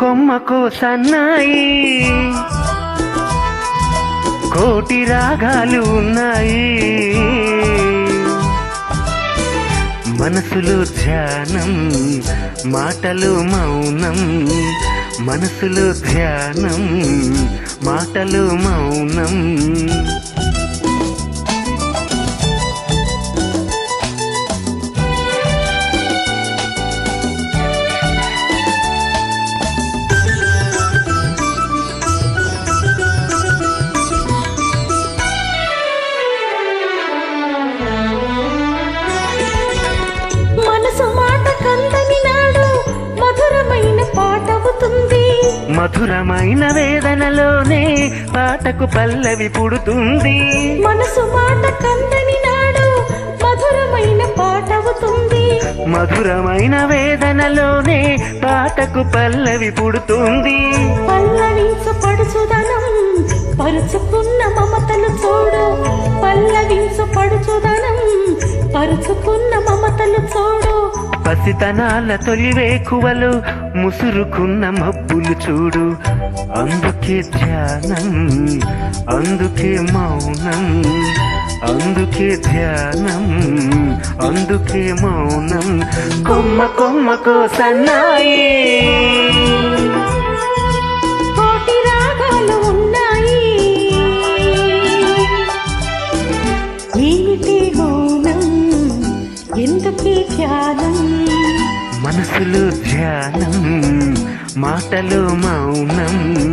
కొమ్మకు సన్నాయి కోటి రాగాలు ఉన్నాయి. మనసులు ధ్యానం మాటలు మౌనం. మనసులు ధ్యానం మాటలు మౌనం. మధురమైన వేదనలోనే పాటకు పల్లవి పుడుతుంది. మనసు మాట కందని నాడు మధురమైన పాట అవుతుంది. మధురమైన వేదనలోనే పాటకు పల్లవి పుడుతుంది. పల్లవించు పడుచుదనం పరుచుకున్న మమతలు పసితనాల తొలివేకువలు ముసురుకున్న మబ్బులు చూడు. అందుకే ధ్యానం అందుకే మౌనం అందుకే ధ్యానం అందుకే మౌనం. కొమ్మ కొమ్మకు సన్నాయి ధ్యానం. మనసులో ధ్యానం మాటలు మౌనం.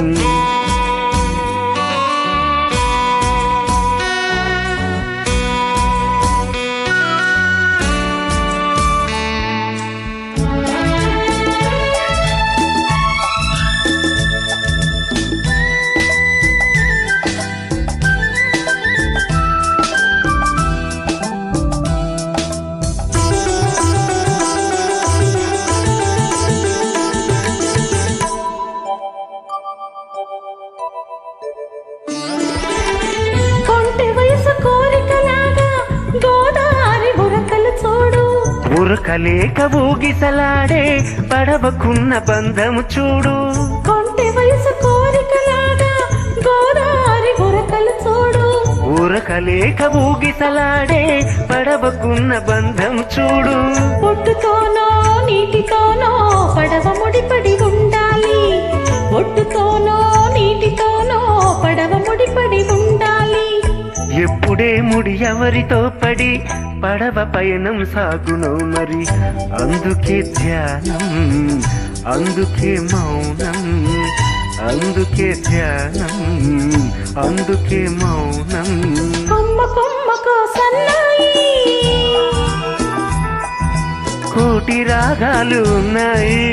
ఉరకలేక ఊగిసలాడే పడవకున్న బంధము చూడు. కొంటె వయసు కోరికలాగా గోదారి ఉరకలు చూడు. ఉరకలేక ఊగిసలాడే పడవకున్న బంధం చూడు. ఒడ్డుతోనో నీటితోనో పడవ ముడిపడి ఉండాలి. ఒడ్డుతోనో నీటితోనో పడవ ముడిపడి ఉండాలి. ఎప్పుడే ముడి ఎవరితో పడి పడవ పయనం సాగును మరి. అందుకే ధ్యానం అందుకే మౌనం అందుకే ధ్యానం అందుకే మౌనం. కొమ్మ కొమ్మకు సన్నాయి. కోటి రాగాలు ఉన్నాయి.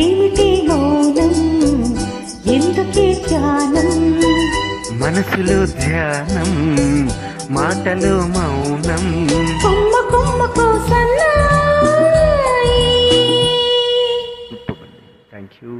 ఏమిటి మౌనం? ఎందుకే ధ్యానం? మనసులో ధ్యానం మాటలు మౌనం. కొమ్మ కొమ్మకు థ్యాంక్ యూ